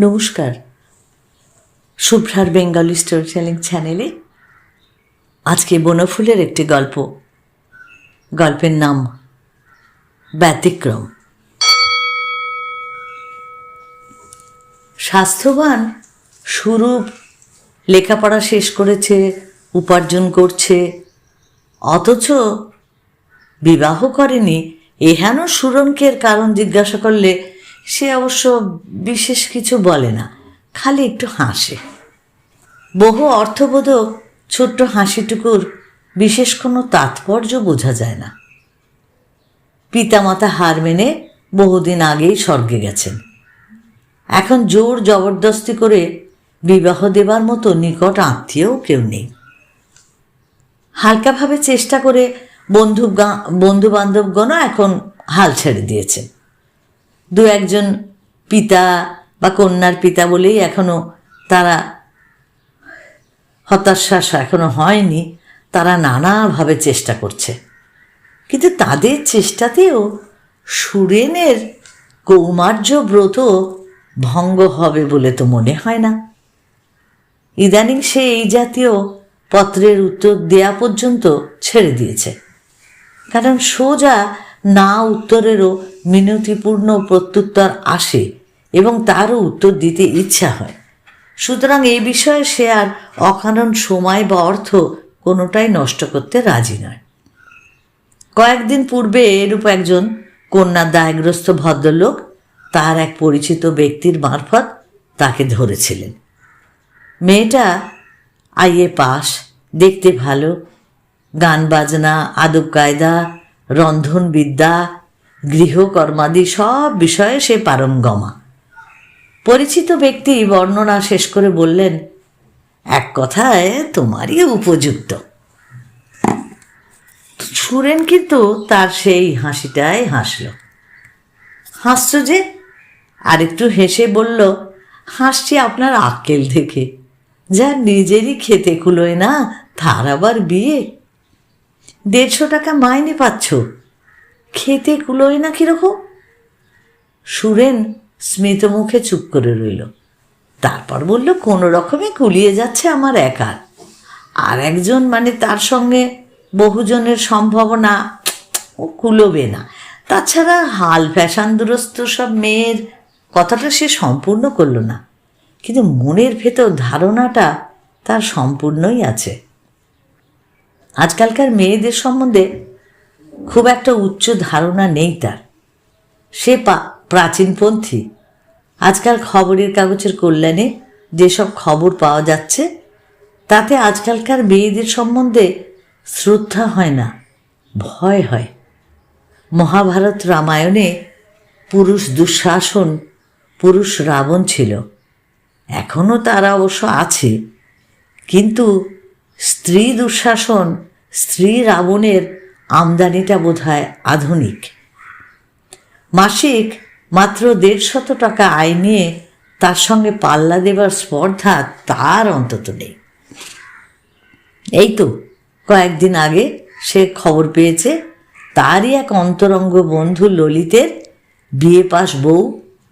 নমস্কার। শুভ্রার Bengali story telling চ্যানেলে আজকে বনফুলের একটি গল্প। গল্পের নাম ব্যতিক্রম। স্বাস্থ্যবান, সুরূপ, লেখাপড়া শেষ করেছে, উপার্জন করছে, অথচ বিবাহ করেনি, এহেন সুরঙ্কের কারণ জিজ্ঞাসা করলে সে অবশ্য বিশেষ কিছু বলে না, খালি একটু হাসে। বহু অর্থবোধক ছোট্ট হাসিটুকুর বিশেষ কোনো তাৎপর্য বোঝা যায় না। পিতামাতা হার মেনে বহুদিন আগেই স্বর্গে গেছেন। এখন জোর জবরদস্তি করে বিবাহ দেবার মতো নিকট আত্মীয়ও কেউ নেই। হালকাভাবে চেষ্টা করে বন্ধু বন্ধু বান্ধবগণও এখন হাল ছেড়ে দিয়েছে দু একজন পিতা বা কন্যার পিতা বলেই এখনও তারা হতাশ্বাস এখনও হয়নি, তারা নানাভাবে চেষ্টা করছে। কিন্তু তাদের চেষ্টাতেও সুরেনের কৌমার্য ব্রত ভঙ্গ হবে বলে তো মনে হয় না। ইদানিং সে এই জাতীয় পত্রের উত্তর দেয়া পর্যন্ত ছেড়ে দিয়েছে। কারণ সোজা না উত্তরেরও মিনতিপূর্ণ প্রত্যুত্তর আসে এবং তারও উত্তর দিতে ইচ্ছা হয়। সুতরাং এই বিষয়ে সে আর অকারণ সময় বা অর্থ কোনোটাই নষ্ট করতে রাজি নয়। কয়েকদিন পূর্বে এরূপ একজন কন্যা দায়গ্রস্ত ভদ্রলোক তার এক পরিচিত ব্যক্তির মারফত তাকে ধরেছিলেন। মেয়েটা আইএ পাস দেখতে ভালো, গান বাজনা, আদব কায়দা রন্ধনবিদ্যা গৃহকর্মাদি সব বিষয়ে সে পারঙ্গমা পরিচিত ব্যক্তি বর্ণনা শেষ করে বললেন, এক কথায় তোমারই উপযুক্ত। সুরেন কিন্তু তার সেই হাসিটাই হাসল। হাসছ যে, আরেকটু হেসে বলল, হাসছি আপনার আক্কেল দেখে যা নিজেরই খেতে কুলোয় না, তার আবার বিয়ে? দেড়শো টাকা মাইনে পাচ্ছ। খেতে কুলোয় না কীরকম? সুরেন স্মিত মুখে চুপ করে রইল। তারপর বলল, কোনো রকমে কুলিয়ে যাচ্ছে আমার একার আর একজন মানে তার সঙ্গে বহুজনের সম্ভাবনা ও কুলোবে না। তাছাড়া হাল ফ্যাশান দুরস্ত সব মেয়ের কথাটা সে সম্পূর্ণ করল না। কিন্তু মনের ভেতর ধারণাটা তার সম্পূর্ণই আছে। আজকালকার মেয়েদের সম্বন্ধে খুব একটা উচ্চ ধারণা নেই তার। সে প্রাচীনপন্থী। আজকাল খবরের কাগজের কল্যাণে যেসব খবর পাওয়া যাচ্ছে, তাতে আজকালকার মেয়েদের সম্বন্ধে শ্রদ্ধা হয় না, ভয় হয়। মহাভারত রামায়ণে পুরুষ দুঃশাসন, পুরুষ রাবণ ছিল। এখনও তারা অবশ্য আছে, কিন্তু স্ত্রী দুঃশাসন, স্ত্রী রাবণের আমদানিটা বোধ হয় আধুনিক। মাসিক মাত্র দেড়শত টাকা আয় নিয়ে তার সঙ্গে পাল্লা দেবার স্পর্ধা তার অন্তত নেই। এই তো কয়েকদিন আগে সে খবর পেয়েছে, তারই এক অন্তরঙ্গ বন্ধু ললিতের বিয়ে পাস বউ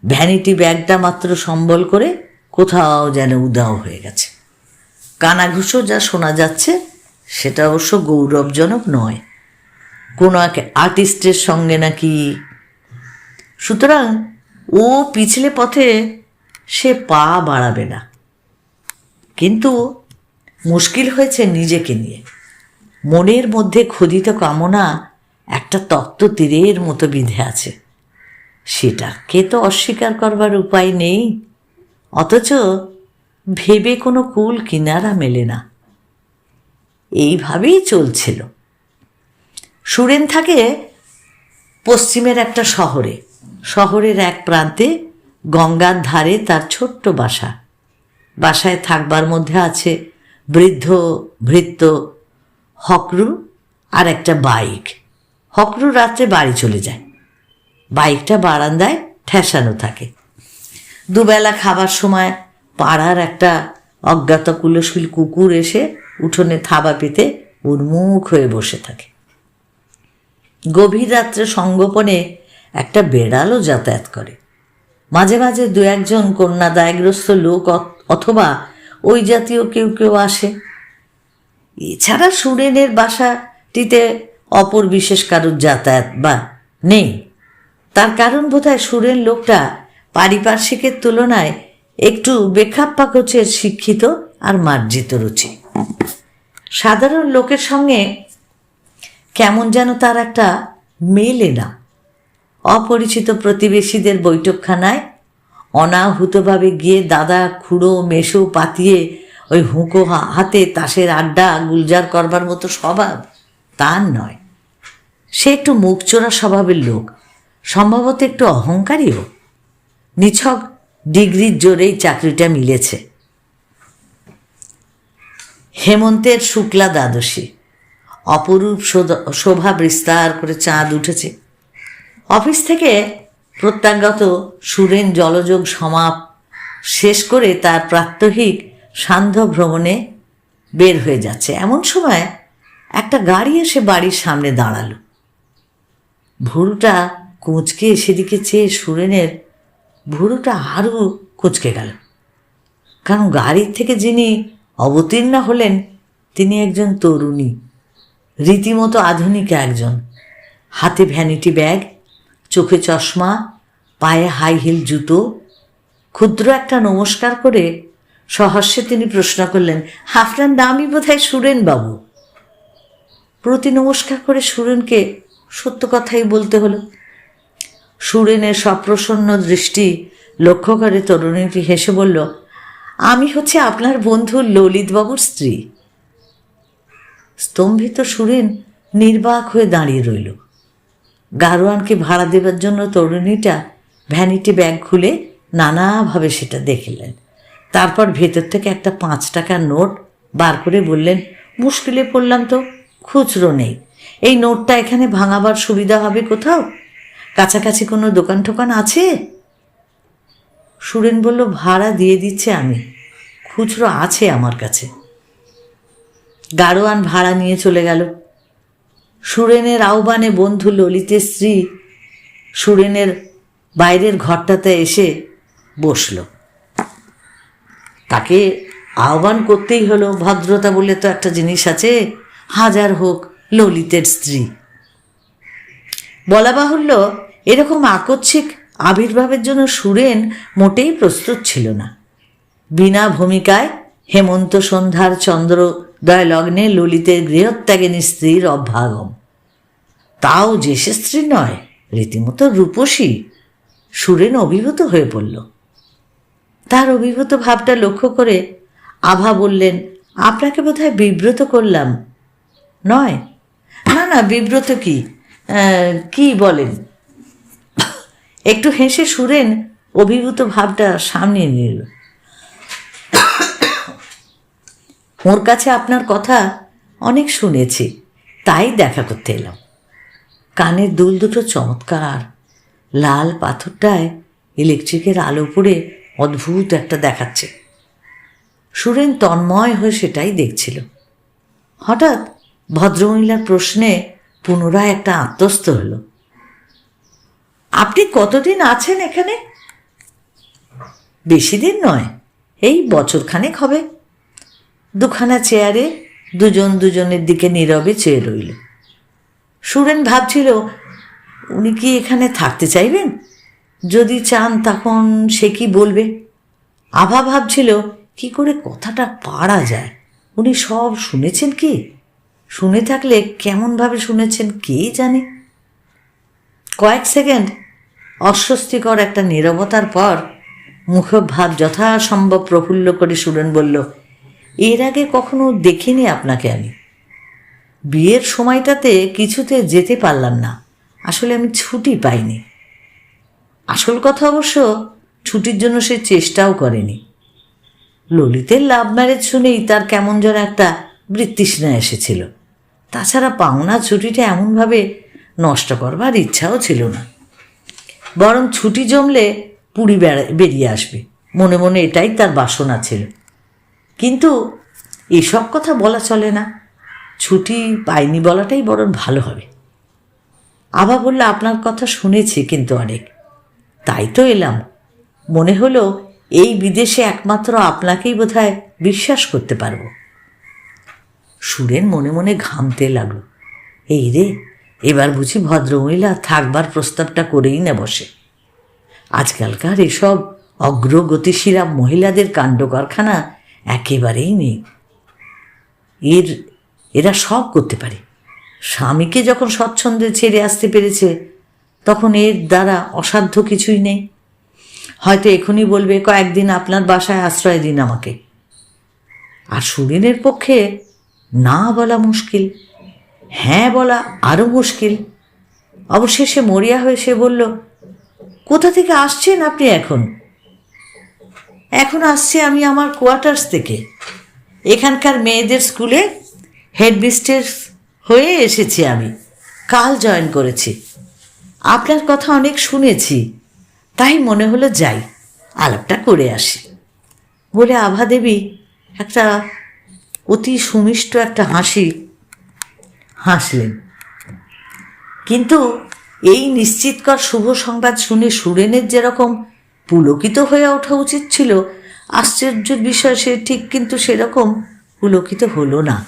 ভ্যানিটি ব্যাগটা মাত্র সম্বল করে কোথাও যেন উদাও হয়ে গেছে। কানাঘুষো যা শোনা যাচ্ছে, সেটা অবশ্য গৌরবজনক নয়। কোনো এক আর্টিস্টের সঙ্গে নাকি। সুতরাং ও পিছলে পথে সে পা বাড়াবে না। কিন্তু মুশকিল হয়েছে নিজেকে নিয়ে। মনের মধ্যে খোদিত কামনা একটা তত্ত্ব তীরের মতো বিধে আছে। সেটাকে তো অস্বীকার করবার উপায় নেই। অথচ ভেবে কোনো কুল কিনারা মেলে না। এইভাবেই চলছিল। সুরেন থাকে পশ্চিমের একটা শহরে, শহরের এক প্রান্তে গঙ্গার ধারে তার ছোট্ট বাসা। বাসায় থাকবার মধ্যে আছে বৃদ্ধ, ভৃত্য, হকরু আর একটা বাইক। হকরু রাত্রে বাড়ি চলে যায়। বাইকটা বারান্দায় ঠেসানো থাকে। দুবেলা খাবার সময় পাড়ার একটা অজ্ঞাত কুলশীল কুকুর এসে উঠোনে থাবা পেতে উন্মুখ হয়ে বসে থাকে। গভীর রাত্রে সঙ্গোপনে একটা বেড়ালও যাতায়াত করে। মাঝে মাঝে দু একজন কন্যা দায়গ্রস্ত লোক অথ- অথবা ওই জাতীয় কেউ কেউ আসে। এছাড়া সুরেনের বাসাটিতে অপর বিশেষ কারোর যাতায়াত বা নেই। তার কারণ বোধহয় সুরেন লোকটা পারিপার্শ্বিকের তুলনায় একটু বেখাপ্পা কোচের শিক্ষিত আর মার্জিত রুচি। সাধারণ লোকের সঙ্গে কেমন যেন তার একটা মেলে না। অপরিচিত প্রতিবেশীদের বৈঠকখানায় অনাহুতভাবে গিয়ে দাদা খুঁড়ো মেশো পাতিয়ে ওই হুঁকো হাতে তাসের আড্ডা গুলজার করবার মতো স্বভাব তার নয়। সে একটু মুখচোরা স্বভাবের লোক, সম্ভবত একটু অহংকারীও। নিছক ডিগ্রির জোরেই চাকরিটা মিলেছে। হেমন্তের শুক্লা দ্বাদশী। অপরূপ শোভা বিস্তার করে চাঁদ উঠেছে। অফিস থেকে প্রত্যাগত সুরেন জলযোগ সমাপ শেষ করে তার প্রাত্যহিক সান্ধ্য ভ্রমণে বের হয়ে যাচ্ছে। এমন সময় একটা গাড়ি এসে বাড়ির সামনে দাঁড়াল। ভুরুটা কুঁচকে সেদিকে চেয়ে সুরেনের ভুরুটা আরও কুচকে গেল। কারণ গাড়ির থেকে যিনি অবতীর্ণ হলেন, তিনি একজন তরুণী, রীতিমতো আধুনিক একজন। হাতে ভ্যানিটি ব্যাগ চোখে চশমা, পায়ে হাই হিল জুতো, ক্ষুদ্র একটা নমস্কার করে সহস্যে তিনি প্রশ্ন করলেন, আপনার নামই বোধহয় সুরেন বাবু? প্রতি নমস্কার করে সুরেনকে সত্য কথাই বলতে হলো। সুরেনের সপ্রসন্ন দৃষ্টি লক্ষ্য করে তরুণীটি হেসে বলল, আমি হচ্ছে আপনার বন্ধু ললিতবাবুর স্ত্রী। স্তম্ভিত সুরেন নির্বাক হয়ে দাঁড়িয়ে রইল। গারোয়ানকে ভাড়া দেবার জন্য তরুণীটা ভ্যানিটি ব্যাগ খুলে নানাভাবে সেটা দেখলেন। তারপর ভেতর থেকে একটা পাঁচ টাকার নোট বার করে বললেন, মুশকিলে পড়লাম তো, খুচরো নেই। এই নোটটা এখানে ভাঙাবার সুবিধা হবে কোথাও? কাছাকাছি কোনো দোকান টোকান আছে? সুরেন বলল, ভাড়া দিয়ে দিচ্ছে আমি। খুচরো আছে আমার কাছে। গাড়োয়ান ভাড়া নিয়ে চলে গেল। সুরেনের আহ্বানে বন্ধু ললিতের স্ত্রী সুরেনের বাইরের ঘরটাতে এসে বসল। তাকে আহ্বান করতেই হলো, ভদ্রতা বলে তো একটা জিনিস আছে। হাজার হোক, ললিতের স্ত্রী। বলা বাহুল্য এরকম আকস্মিক আবির্ভাবের জন্য সুরেন মোটেই প্রস্তুত ছিল না। বিনা ভূমিকায় হেমন্ত সন্ধ্যার চন্দ্রোদয় লগ্নে ললিতের গৃহত্যাগিনী স্ত্রীর অভ্যাগম তাও যে সে স্ত্রী নয়, রীতিমতো রূপসী, সুরেন অভিভূত হয়ে পড়ল। তার অভিভূত ভাবটা লক্ষ্য করে আভা বললেন, আপনাকে বোধহয় বিব্রত করলাম। নয়। না না, বিব্রত কি? কি বলেন? একটু হেসে সুরেন অভিভূত ভাবটা সামনে নিল ওর কাছে আপনার কথা অনেক শুনেছি, তাই দেখা করতে এলাম। কানের দুল দুটো চমৎকার, লাল পাথরটায় ইলেকট্রিকের আলো পড়ে অদ্ভুত একটা দেখাচ্ছে। সুরেন তন্ময় হয়ে সেটাই দেখছিল। হঠাৎ ভদ্রমহিলার প্রশ্নে পুনরায় একটা আত্মস্থ হলো। আপনি কতদিন আছেন এখানে? বেশি দিন নয়। এই বছরখানেক হবে। দুখানা চেয়ারে দুজন দুজনের দিকে নীরবে চেয়ে রইল। সুরেন ভাবছিল, উনি কি এখানে থাকতে চাইবেন? যদি চান তখন সে কি বলবে? আভা ভাবছিল, কি করে কথাটা পারা যায়? উনি সব শুনেছেন কি? শুনে থাকলে কেমনভাবে শুনেছেন কে জানে? কয়েক সেকেন্ড। অস্বস্তিকর একটা নীরবতার পর মুখভাব যথাসম্ভব প্রফুল্ল করে সুরেন বলল, এর আগে কখনো দেখিনি আপনাকে আমি। বিয়ের সময়টাতে কিছুতে যেতে পারলাম না। আসলে আমি ছুটি পাইনি। আসল কথা অবশ্য, ছুটির জন্য সে চেষ্টাও করেনি। ললিতের লাভ ম্যারেজ শুনেই তার কেমন যেন একটা বৃত্তিস্না এসেছিল। তাছাড়া পাওনা ছুটিটা এমনভাবে নষ্ট করবার ইচ্ছাও ছিল না। বরং ছুটি জমলে পুরী বেরিয়ে আসবে। মনে মনে এটাই তার বাসনা ছিল। কিন্তু এসব কথা বলা চলে না। ছুটি পাইনি বলাটাই বরং ভালো হবে। আবা বললে, আপনার কথা শুনেছি কিন্তু অনেক। তাই তো এলাম। মনে হলো এই বিদেশে একমাত্র আপনাকেই বোধহয় বিশ্বাস করতে পারব। সুরেন মনে মনে ঘামতে লাগল। এই রে এবার বুঝি ভদ্রমহিলা থাকবার প্রস্তাবটা করেই না বসে আজকালকার এসব অগ্রগতিশীলা মহিলাদের কাণ্ড কারখানা একেবারেই নেই। এর, এরা সব করতে পারে। স্বামীকে যখন স্বচ্ছন্দে ছেড়ে আসতে পেরেছে, তখন এর দ্বারা অসাধ্য কিছুই নেই। হয়তো এখনই বলবে, কয়েকদিন আপনার বাসায় আশ্রয় দিন আমাকে। আর সুরিনের পক্ষে না বলা মুশকিল। হ্যাঁ বলা আরও মুশকিল। অবশেষে মরিয়া হয়ে সে বলল, কোথা থেকে আসছেন আপনি এখন? এখন আসছি আমি আমার কোয়ার্টার্স থেকে। এখানকার মেয়েদের স্কুলে হেডমিস্ট্রেস হয়ে এসেছি আমি। কাল জয়েন করেছি। আপনার কথা অনেক শুনেছি। তাই মনে হলো যাই, আলাপটা করে আসি। বলে আভা দেবী একটা অতি সুমিষ্ট একটা হাসি হাসলেন। কিন্তু এই নিশ্চিতকর শুভ সংবাদ শুনে সুরেনের যেরকম পুলকিত হয়ে ওঠা উচিত ছিল আশ্চর্যের বিষয় সে ঠিক কিন্তু সেরকম পুলকিত হলো না।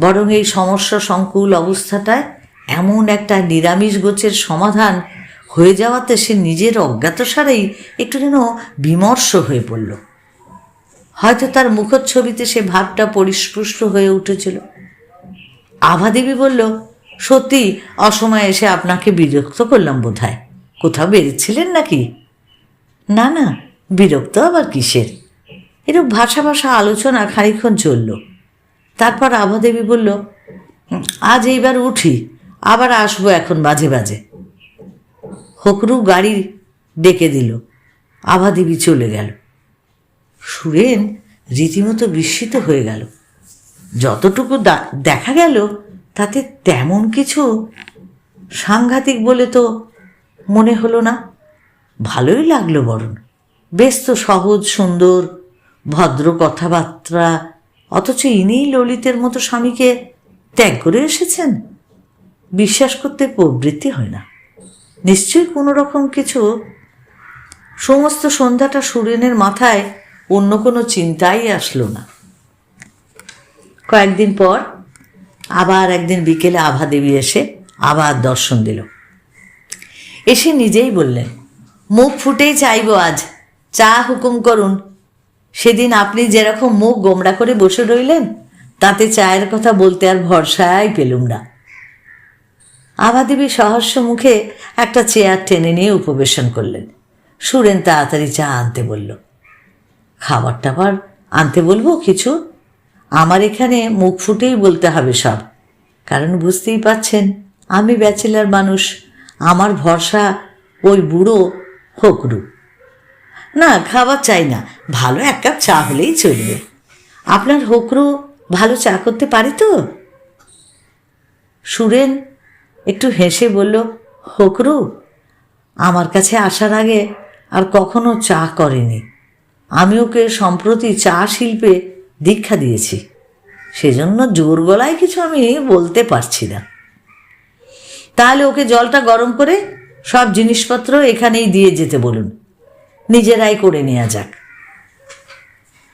বরং এই সমস্যা সংকুল অবস্থাটায় এমন একটা নিরামিষ গোছের সমাধান হয়ে যাওয়াতে সে নিজের অজ্ঞাতসারেই একটু যেন বিমর্ষ হয়ে পড়ল। হয়তো তার মুখচ্ছবিতে সে ভাবটা পরিস্পষ্ট হয়ে উঠেছিল। আভাদেবী বলল, সত্যি, অসময়ে এসে আপনাকে বিরক্ত করলাম বোধ হয় কোথাও বেরিয়েছিলেন নাকি? না না, বিরক্ত আবার কিসের? এরূপ ভাষা ভাষা আলোচনা খানিক্ষণ চলল। তারপর আভাদেবী বলল আজ এইবার উঠি, আবার আসব এখন বাজে বাজে। হকরু গাড়ি ডেকে দিল। আভাদেবী চলে গেল। সুরেন রীতিমতো বিস্মিত হয়ে গেল। যতটুকু দেখা গেল, তাতে তেমন কিছু সাংঘাতিক বলে তো মনে হলো না। ভালোই লাগল বরং। বেশ তো সহজ, সুন্দর, ভদ্র কথাবার্তা, অথচ ইনিই ললিতের মতো স্বামীকে ত্যাগ করে এসেছেন। বিশ্বাস করতে প্রবৃত্তি হয় না। নিশ্চয়ই কোনো রকম কিছু সমস্ত সন্ধ্যাটা সুরেনের মাথায় অন্য কোনো চিন্তাই আসলো না। কয়েকদিন পর আবার একদিন বিকেলে আভা দেবী এসে আবার দর্শন দিল। এসে নিজেই বললেন, মুখ ফুটেই চাইব আজ, চা হুকুম করুন। সেদিন আপনি যেরকম মুখ গোমড়া করে বসে রইলেন, তাতে চায়ের কথা বলতে আর ভরসাই পেলুম না। আভাদেবী সহস্য মুখে একটা চেয়ার টেনে নিয়ে উপবেশন করলেন। সুরেন তাড়াতাড়ি চা আনতে বলল, খাবার টাবার আনতে বলব কিছু? আমার এখানে মুখ ফুটেই বলতে হবে সব। কারণ বুঝতেই পাচ্ছেন, আমি ব্যাচেলার মানুষ, আমার ভরসা ওই বুড়ো হকরু। না খাবার চাই না, ভালো এক কাপ চা হলেই চলবে। আপনার হকরু ভালো চা করতে পারে তো? সুরেন একটু হেসে বলল, হকরু, আমার কাছে আসার আগে আর কখনো চা করেনি। আমি ওকে সম্প্রতি চা শিল্পে দীক্ষা দিয়েছি। সেজন্য জোর গলায় কিছু আমি বলতে পারছি না। তাহলে ওকে জলটা গরম করে সব জিনিসপত্র এখানেই দিয়ে যেতে বলুন। নিজেরাই করে নেওয়া যাক।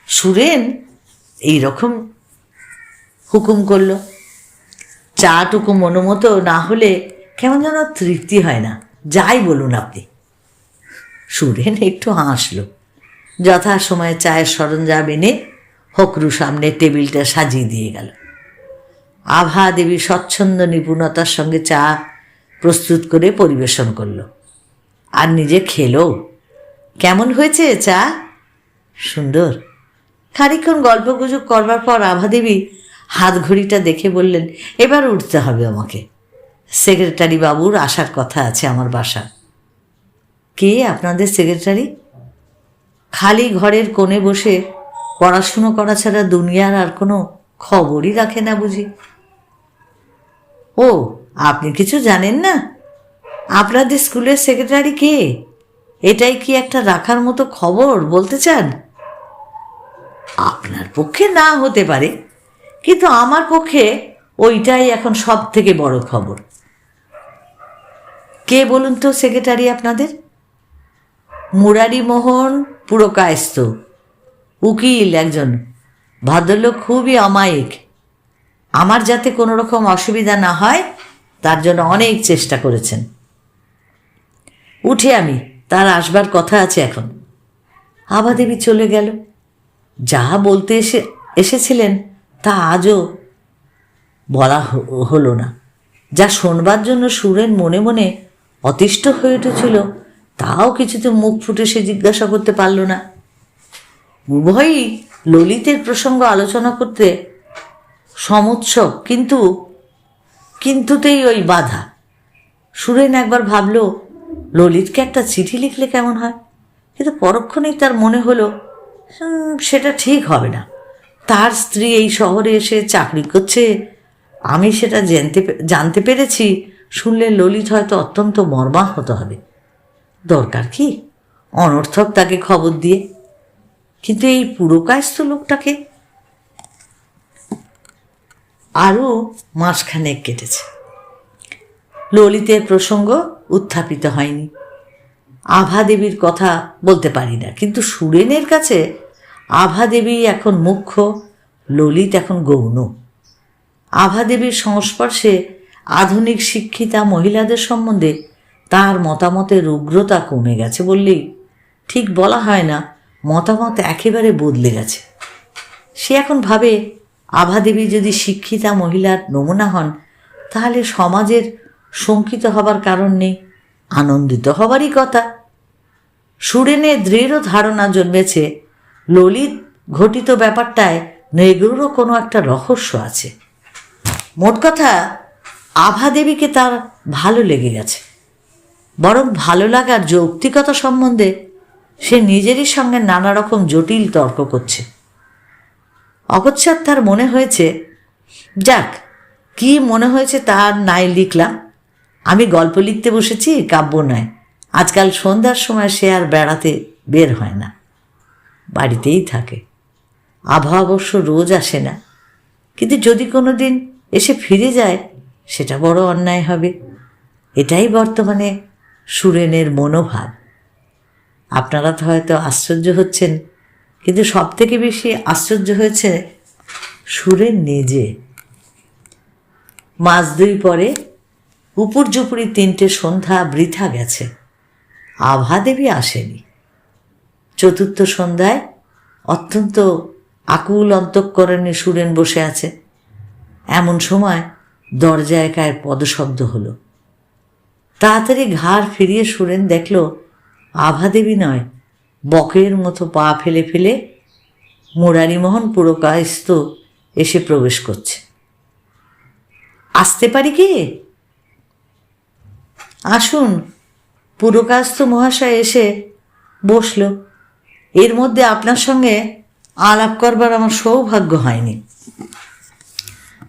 সুরেন এই রকম হুকুম করল। চাটুকু মনোমতো না হলে কেমন যেন তৃপ্তি হয় না। যাই বলুন আপনি। সুরেন একটু হাসলো। যথা সময়ে চায়ের সরঞ্জাম এনে হকরু সামনে টেবিলটা সাজিয়ে দিয়ে গেল। আভা দেবী স্বচ্ছন্দ নিপুণতার সঙ্গে চা প্রস্তুত করে পরিবেশন করল। আর নিজে খেলো। কেমন হয়েছে চা? সুন্দর। খানিক্ষণ গল্প গুজব করবার পর আভা দেবী হাত ঘড়িটা দেখে বললেন, এবার উঠতে হবে আমাকে। সেক্রেটারি বাবুর আসার কথা আছে আমার বাসা কে আপনাদের সেক্রেটারি? খালি ঘরের কোণে বসে পড়াশুনো করা ছাড়া দুনিয়ার আর কোনো খবরই রাখে না বুঝি। ও, আপনি কিছু জানেন না? আপনাদের স্কুলের সেক্রেটারি কে? এটাই কি একটা রাখার মতো খবর বলতে চান? আপনার পক্ষে না হতে পারে, কিন্তু আমার পক্ষে ওইটাই এখন সব থেকে বড় খবর। কে বলুন তো সেক্রেটারি আপনাদের? মুরারিমোহন পুরো কায়স্ত উকিল একজন। ভদ্রলোক খুবই অমায়িক। আমার যাতে কোনো রকম অসুবিধা না হয়, তার জন্য অনেক চেষ্টা করেছেন। উঠে আমি, তার আসবার কথা আছে এখন। আবাদেবী চলে গেল। যা বলতে এসে, এসেছিলেন, তা আজও বলা হলো না। যা শোনবার জন্য সুরেন মনে মনে অতিষ্ঠ হয়ে উঠেছিল, তাও কিছুতে মুখ ফুটে সে জিজ্ঞাসা করতে পারল না। উভয়ই ললিতের প্রসঙ্গ আলোচনা করতে সমুৎসব কিন্তু, কিন্তুতেই ওই বাধা। সুরেন একবার ভাবল, ললিতকে একটা চিঠি লিখলে কেমন হয়? কিন্তু পরক্ষণেই তার মনে হলো সেটা ঠিক হবে না। তার স্ত্রী এই শহরে এসে চাকরি করছে। আমি সেটা জানতে জানতে পেরেছি, শুনলে ললিত হয়তো অত্যন্ত মর্মাহত হবে। দরকার কি? অনর্থক তাকে খবর দিয়ে কিন্তু এই পুরকায়স্থ লোকটাকে আরও মাসখানেক কেটেছে। ললিতের প্রসঙ্গ উত্থাপিত হয়নি। আভা দেবীর কথা বলতে পারি না, কিন্তু সুরেনের কাছে আভা দেবী এখন মুখ্য, ললিত এখন গৌণ। আভা দেবীর সংস্পর্শে আধুনিক শিক্ষিতা মহিলাদের সম্বন্ধে তার মতামতের উগ্রতা কমে গেছে বললেই ঠিক বলা হয় না মতামত একেবারে বদলে গেছে। সে এখন ভাবে আভাদেবী যদি শিক্ষিতা মহিলার নমুনা হন, তাহলে সমাজের শঙ্কিত হবার কারণ নেই, আনন্দিত হবারই কথা। সুরেনে দৃঢ় ধারণা জন্মেছে, ললিত ঘটিত ব্যাপারটায় নেগ্রুরও কোনো একটা রহস্য আছে। মোট কথা আভাদেবীকে তার ভালো লেগে গেছে। বরং ভালো লাগার যৌক্তিকতা সম্বন্ধে সে নিজেরই সঙ্গে নানা রকম জটিল তর্ক করছে। অকচ্ছাৎ তার মনে হয়েছে, যাক, কি মনে হয়েছে তার নাই লিখলাম। আমি গল্প লিখতে বসেছি, কাব্য নয়। আজকাল সন্ধ্যার সময় সে আর বেড়াতে বের হয় না। বাড়িতেই থাকে। আবহাওয়া অবশ্য রোজ আসে না। কিন্তু যদি কোনো দিন এসে ফিরে যায়, সেটা বড় অন্যায় হবে। এটাই বর্তমানে সুরেনের মনোভাব। আপনারা তো হয়তো আশ্চর্য হচ্ছেন, কিন্তু সব থেকে বেশি আশ্চর্য হয়েছে সুরেন নিজে। মাস দুই পরে উপর জুপুরি তিনটে সন্ধ্যা বৃথা গেছে, আভা দেবী আসেনি। চতুর্থ সন্ধ্যায় অত্যন্ত আকুল অন্তঃকরণে সুরেন বসে আছে। এমন সময় দরজা একায় পদশব্দ হলো। তাড়াতাড়ি ঘাড় ফিরিয়ে সুরেন দেখল আভাদেবী নয়, বকের মতো পা ফেলে ফেলে মুরারিমোহন পুরকায়স্ত এসে প্রবেশ করছে। আসতে পারি কি? আসুন পুরকাস্ত মহাশয় এসে বসল। এর মধ্যে আপনার সঙ্গে আলাপ করবার আমার সৌভাগ্য হয়নি।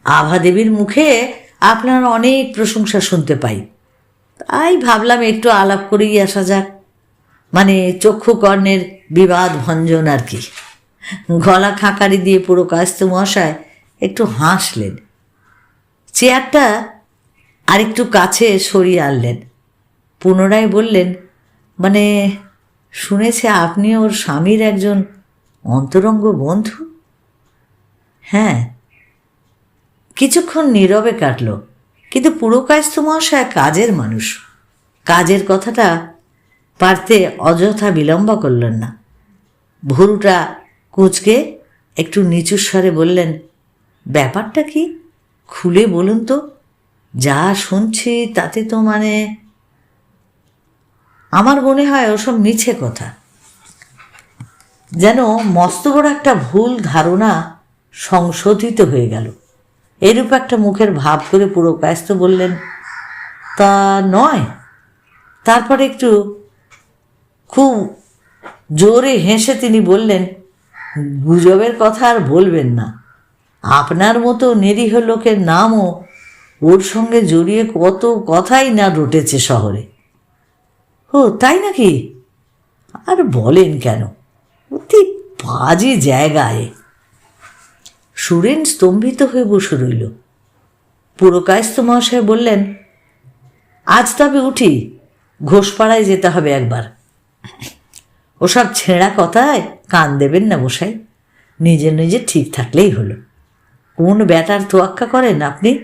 আভা দেবীর মুখে আপনার অনেক প্রশংসা শুনতে পাই। তাই ভাবলাম একটু আলাপ করেই আসা যাক। মানে চক্ষু কর্ণের বিবাদ ভঞ্জন আর কি। গলা খাঁকারি দিয়ে পুরো কাস্ত মশায়, একটু হাসলেন। চেয়ারটা আরেকটু কাছে সরিয়ে আনলেন। পুনরায় বললেন মানে শুনেছে আপনি ওর স্বামীর একজন অন্তরঙ্গ বন্ধু? হ্যাঁ। কিছুক্ষণ নীরবে কাটল, কিন্তু পুরো কায়স্থ মহাশয় কাজের মানুষ। কাজের কথাটা পারতে অযথা বিলম্ব করলেন না। ভুরুটা কুঁচকে একটু নিচু স্বরে বললেন, ব্যাপারটা কি? খুলে বলুন তো। যা শুনছি তাতে তো মানে আমার মনে হয় ওসব মিছে কথা। যেন মস্ত বড় একটা ভুল ধারণা সংশোধিত হয়ে গেল। এরূপ একটা মুখের ভাব করে পুরো ব্যস্ত বললেন, তা নয়। তারপর একটু খুব জোরে হেসে তিনি বললেন, গুজবের কথা আর বলবেন না। আপনার মতো নিরীহ লোকের নামও ওর সঙ্গে জড়িয়ে কত কথাই না রটেছে শহরে। ও, তাই নাকি? আর বলেন কেন? অতি বাজে জায়গায়। সুরেন স্তম্ভিত হয়ে বসে রইল। পুরকায়স্থ মহাশয় বললেন, আজ তবে উঠি, ঘোষপাড়ায় যেতে হবে একবার। ওসব ছেঁড়া কথায় কান দেবেন না বসাই নিজে নিজে ঠিক থাকলেই হলো। কোন ব্যাটার তোয়াক্কা করেন আপনি?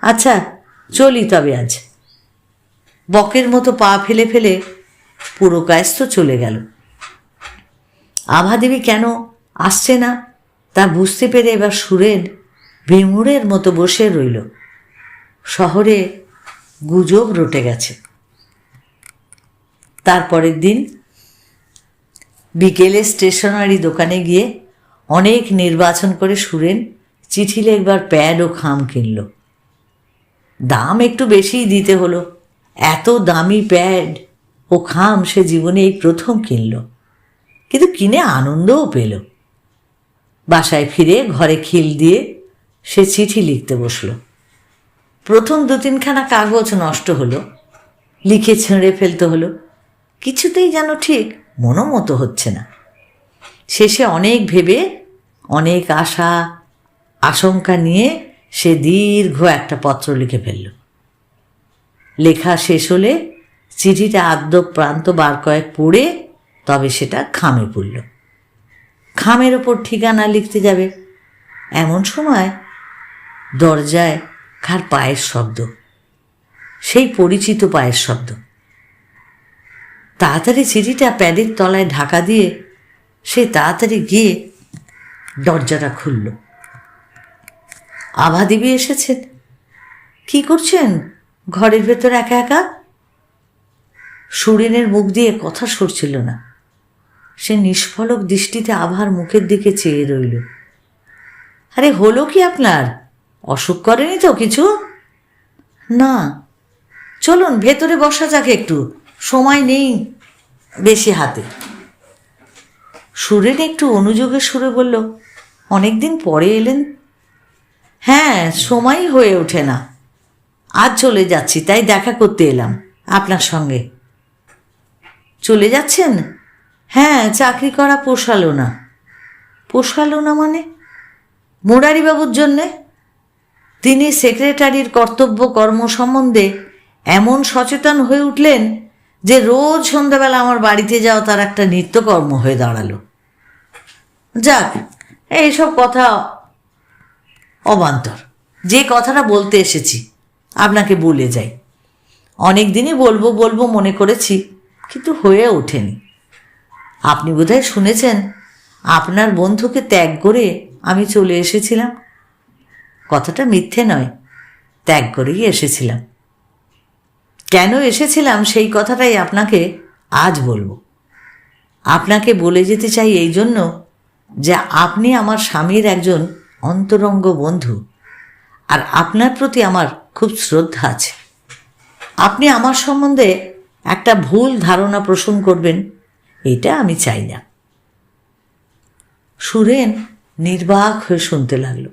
আচ্ছা চলি তবে আজ। বকের মতো পা ফেলে ফেলে পুরো কায়স্থ চলে গেল। আভাদেবী কেন আসছে না তা বুঝতে পেরে এবার সুরেন বিমুড়ের মতো বসে রইল। শহরে গুজব রটে গেছে। তারপরের দিন বিকেলে স্টেশনারি দোকানে গিয়ে অনেক নির্বাচন করে সুরেন চিঠি লেখবার প্যাড ও খাম কিনল। দাম একটু বেশিই দিতে হলো। এত দামি প্যাড ও খাম সে জীবনে এই প্রথম কিনল। কিন্তু কিনে আনন্দও পেল। বাসায় ফিরে ঘরে খিল দিয়ে সে চিঠি লিখতে বসল। প্রথম দু তিনখানা কাগজ নষ্ট হলো। লিখে ছেঁড়ে ফেলতে হলো। কিছুতেই যেন ঠিক মনোমতো হচ্ছে না। শেষে অনেক ভেবে, অনেক আশা, আশঙ্কা নিয়ে সে দীর্ঘ একটা পত্র লিখে ফেলল। লেখা শেষ হলে চিঠিটা আদ্য প্রান্ত বার কয়েক পড়ে তবে সেটা খামে পড়ল। খামের ওপর ঠিকানা লিখতে যাবে। এমন সময় দরজায় কার পায়ের শব্দ? সেই পরিচিত পায়ের শব্দ। তাড়াতাড়ি চিঠিটা প্যাডের তলায় ঢাকা দিয়ে সে তাড়াতাড়ি গিয়ে দরজাটা খুলল। আভাদেবী এসেছেন। কি করছেন? ঘরের ভেতর একা একা? সুরেনের মুখ দিয়ে কথা সরছিল না। সে নিষ্ফলক দৃষ্টিতে আভার মুখের দিকে চেয়ে রইল। আরে, হলো কি আপনার? অসুখ করেনি তো কিছু? না। চলুন, ভেতরে বসা যাক একটু। সময় নেই বেশি হাতে। সুরেন একটু অনুযোগে সুরে বলল অনেক দিন পরে এলেন? হ্যাঁ সময়ই হয়ে ওঠে না। আজ চলে যাচ্ছি, তাই দেখা করতে এলাম আপনার সঙ্গে। চলে যাচ্ছেন? হ্যাঁ চাকরি করা পোষালো না। পোষালো না মানে? মুরারিবাবুর জন্যে? তিনি সেক্রেটারির কর্তব্য কর্ম সম্বন্ধে এমন সচেতন হয়ে উঠলেন যে রোজ সন্ধ্যাবেলা আমার বাড়িতে যাও, তার একটা নিত্যকর্ম হয়ে দাঁড়াল। যাক, এইসব কথা অবান্তর। যে কথাটা বলতে এসেছি, আপনাকে বলে যাই। অনেক দিনই বলব বলব মনে করেছি, কিন্তু হয়ে ওঠেনি। আপনি বোধহয় শুনেছেন, আপনার বন্ধুকে ত্যাগ করে আমি চলে এসেছিলাম। কথাটা মিথ্যে নয়, ত্যাগ করেই এসেছিলাম। কেন এসেছিলাম সেই কথাটাই আপনাকে আজ বলব। আপনাকে বলে যেতে চাই এই জন্য যে আপনি আমার স্বামীর একজন অন্তরঙ্গ বন্ধু আর আপনার প্রতি আমার খুব শ্রদ্ধা আছে। আপনি আমার সম্বন্ধে একটা ভুল ধারণা পোষণ করবেন, এটা আমি চাই না। সুরেন নির্বাক হয়ে শুনতে লাগল।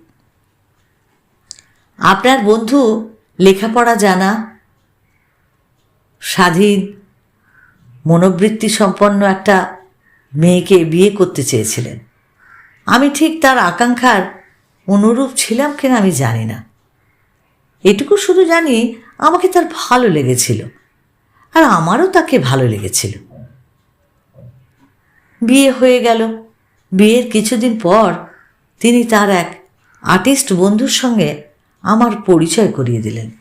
আপনার বন্ধু লেখাপড়া জানা স্বাধীন মনোবৃত্তি সম্পন্ন একটা মেয়েকে বিয়ে করতে চেয়েছিলেন। আমি ঠিক তার আকাঙ্ক্ষার অনুরূপ ছিলাম কিনা আমি জানি না। এটুকু শুধু জানি আমাকে তার ভালো লেগেছিল আর আমারও তাকে ভালো লেগেছিল। বিয়ে হয়ে গেল। বিয়ের কিছুদিন পর তিনি তার এক আর্টিস্ট বন্ধুর সঙ্গে আমার পরিচয় করিয়ে দিলেন।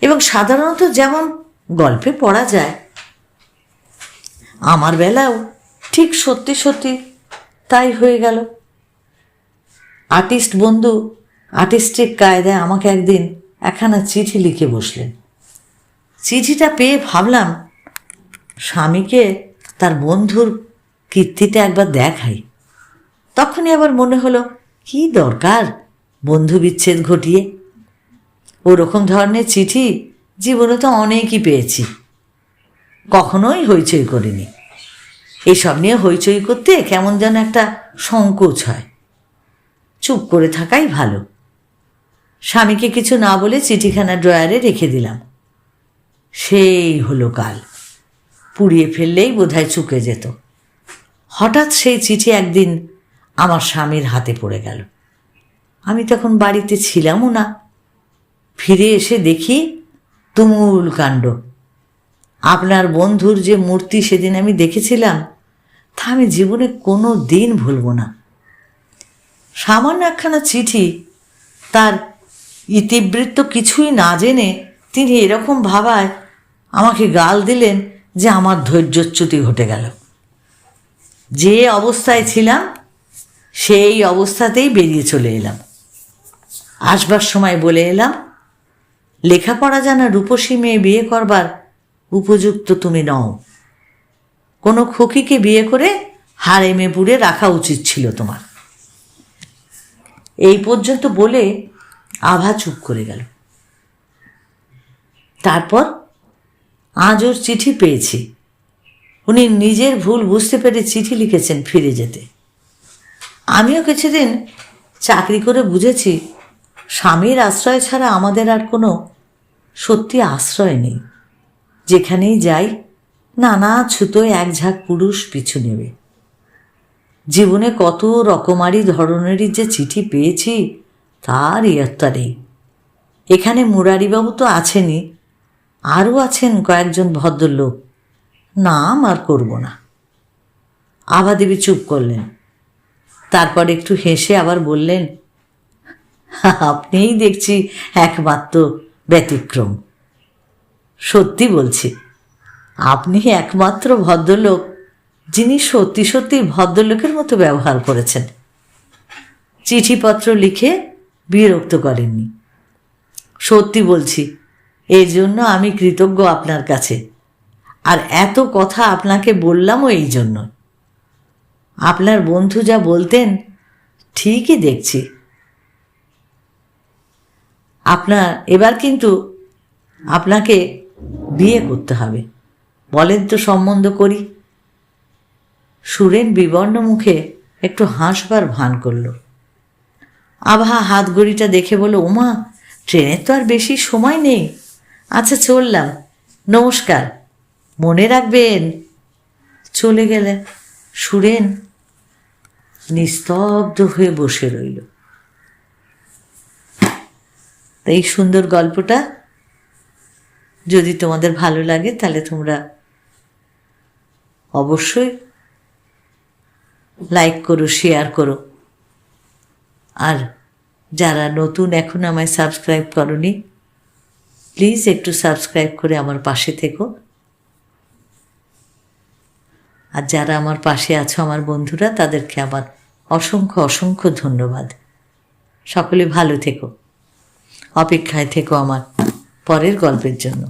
এবং সাধারণত যেমন গল্পে পড়া যায়। আমার বেলাও ঠিক সত্যি সত্যি তাই হয়ে গেল। আর্টিস্ট বন্ধু, আর্টিস্টিক কায়দায় আমাকে একদিন একখানা চিঠি লিখে বসলেন। চিঠিটা পেয়ে ভাবলাম, স্বামীকে তার বন্ধুর কীর্তিটা একবার দেখাই। তখনই আবার মনে হলো, কি দরকার বন্ধু বিচ্ছেদ ঘটিয়ে? ওরকম ধরনের চিঠি জীবনে তো অনেকই পেয়েছি। কখনোই হইচই করিনি। এসব নিয়ে হইচই করতে কেমন যেন একটা সংকোচ হয়। চুপ করে থাকাই ভালো। স্বামীকে কিছু না বলে চিঠিখানা ড্রয়ারে রেখে দিলাম। সেই হলো কাল। পুড়িয়ে ফেললেই বোধহয় চুকে যেত। হঠাৎ সেই চিঠি একদিন আমার স্বামীর হাতে পড়ে গেল। আমি তখন বাড়িতে ছিলামও না। ফিরে এসে দেখি তুমুল কাণ্ড। আপনার বন্ধুর যে মূর্তি সেদিন আমি দেখেছিলাম, তা আমি জীবনে কোনো দিন ভুলব না। সামান্য একখানা চিঠি, তার ইতিবৃত্ত কিছুই না জেনে তিনি এরকম ভাবায় আমাকে গাল দিলেন যে আমার ধৈর্যচ্যুতি ঘটে গেল। যে অবস্থায় ছিলাম, সেই অবস্থাতেই বেরিয়ে চলে এলাম। আসবার সময় বলে এলাম লেখাপড়া জানা রূপসী মেয়ে বিয়ে করবার উপযুক্ত তুমি নও। কোনো খুকিকে বিয়ে করে হারেমে পুড়ে রাখা উচিত ছিল তোমার। এই পর্যন্ত বলে আভা চুপ করে গেল। তারপর আজ ওর চিঠি পেয়েছি। উনি নিজের ভুল বুঝতে পেরে চিঠি লিখেছেন ফিরে যেতে। আমিও কিছুদিন চাকরি করে বুঝেছি, স্বামীর আশ্রয় ছাড়া আমাদের আর কোনো সত্যি আশ্রয় নেই। যেখানেই যাই, নানা ছুতোয় এক ঝাঁক পুরুষ পিছু নেবে। জীবনে কত রকমারি ধরনেরই যে চিঠি পেয়েছি তার ইয়ত্তা নেই। এখানে মুরারিবাবু তো আছেনই, আরও আছেন কয়েকজন ভদ্রলোক। নাম আর করব না। আভাদেবী চুপ করলেন। তারপর একটু হেসে আবার বললেন, আপনিই দেখছি একমাত্র ব্যতিক্রম। সত্যি বলছি, আপনি একমাত্র ভদ্রলোক যিনি সত্যি সত্যি ভদ্রলোকের মতো ব্যবহার করেছেন। চিঠিপত্র লিখে বিরক্ত করেননি। সত্যি বলছি, এর জন্য আমি কৃতজ্ঞ আপনার কাছে। আর এত কথা আপনাকে বললামও এই জন্য। আপনার বন্ধু যা বলতেন, ঠিকই দেখছি। আপনার এবার কিন্তু আপনাকে বিয়ে করতে হবে। বলেন তো সম্বন্ধ করি। সুরেন বিবর্ণ মুখে একটু হাসবার ভান করল। আভা হাত ঘড়িটা দেখে বলো ওমা, ট্রেনের তো আর বেশি সময় নেই। আচ্ছা চললাম। নমস্কার। মনে রাখবেন? চলে গেলে সুরেন নিস্তব্ধ হয়ে বসে রইল। এই সুন্দর গল্পটা যদি তোমাদের ভালো লাগে, তাহলে তোমরা অবশ্যই লাইক করো শেয়ার করো। আর যারা নতুন এখন আমায় সাবস্ক্রাইব করনি প্লিজ একটু সাবস্ক্রাইব করে আমার পাশে থেকো। আর যারা আমার পাশে আছো, আমার বন্ধুরা, তাদেরকে আমার অসংখ্য অসংখ্য ধন্যবাদ। সকলে ভালো থেকো। অপেক্ষায় থেকো আমার পরের গল্পের জন্য।